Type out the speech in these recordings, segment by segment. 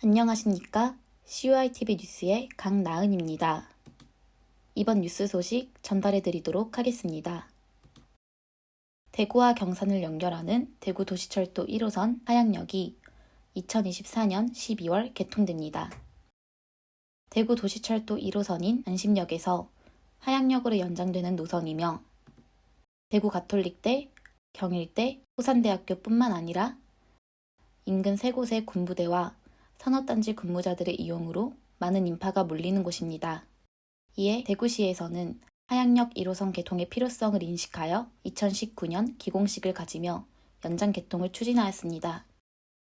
안녕하십니까? CUITV 뉴스의 강나은입니다. 이번 뉴스 소식 전달해 드리도록 하겠습니다. 대구와 경산을 연결하는 대구 도시철도 1호선 하양역이 2024년 12월 개통됩니다. 대구 도시철도 1호선인 안심역에서 하양역으로 연장되는 노선이며 대구 가톨릭대, 경일대, 호산대학교뿐만 아니라 인근 세 곳의 군부대와 산업단지 근무자들의 이용으로 많은 인파가 몰리는 곳입니다. 이에 대구시에서는 하양역 1호선 개통의 필요성을 인식하여 2019년 기공식을 가지며 연장 개통을 추진하였습니다.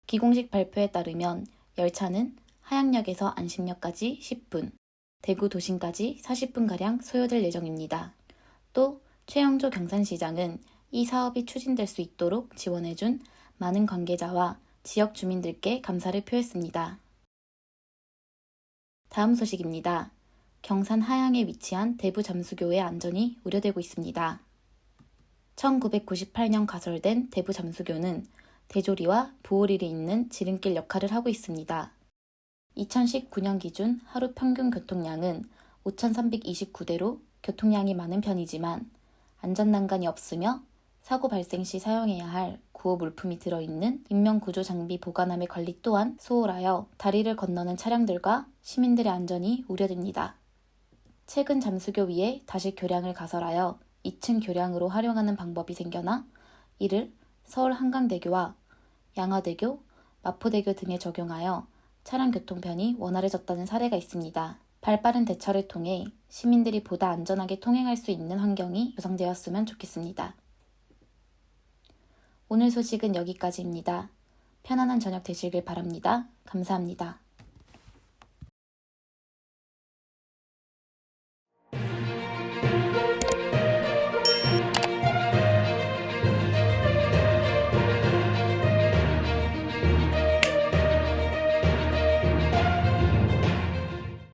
기공식 발표에 따르면 열차는 하양역에서 안심역까지 10분, 대구 도심까지 40분가량 소요될 예정입니다. 또 최영조 경산시장은 이 사업이 추진될 수 있도록 지원해준 많은 관계자와 지역 주민들께 감사를 표했습니다. 다음 소식입니다. 경산 하양에 위치한 대부 잠수교의 안전이 우려되고 있습니다. 1998년 가설된 대부 잠수교는 대조리와 보호릴이 있는 지름길 역할을 하고 있습니다. 2019년 기준 하루 평균 교통량은 5,329대로 교통량이 많은 편이지만 안전난간이 없으며 사고 발생 시 사용해야 할 구호 물품이 들어있는 인명구조 장비 보관함의 관리 또한 소홀하여 다리를 건너는 차량들과 시민들의 안전이 우려됩니다. 최근 잠수교 위에 다시 교량을 가설하여 2층 교량으로 활용하는 방법이 생겨나 이를 서울 한강대교와 양화대교, 마포대교 등에 적용하여 차량 교통편이 원활해졌다는 사례가 있습니다. 발빠른 대처를 통해 시민들이 보다 안전하게 통행할 수 있는 환경이 조성되었으면 좋겠습니다. 오늘 소식은 여기까지입니다. 편안한 저녁 되시길 바랍니다. 감사합니다.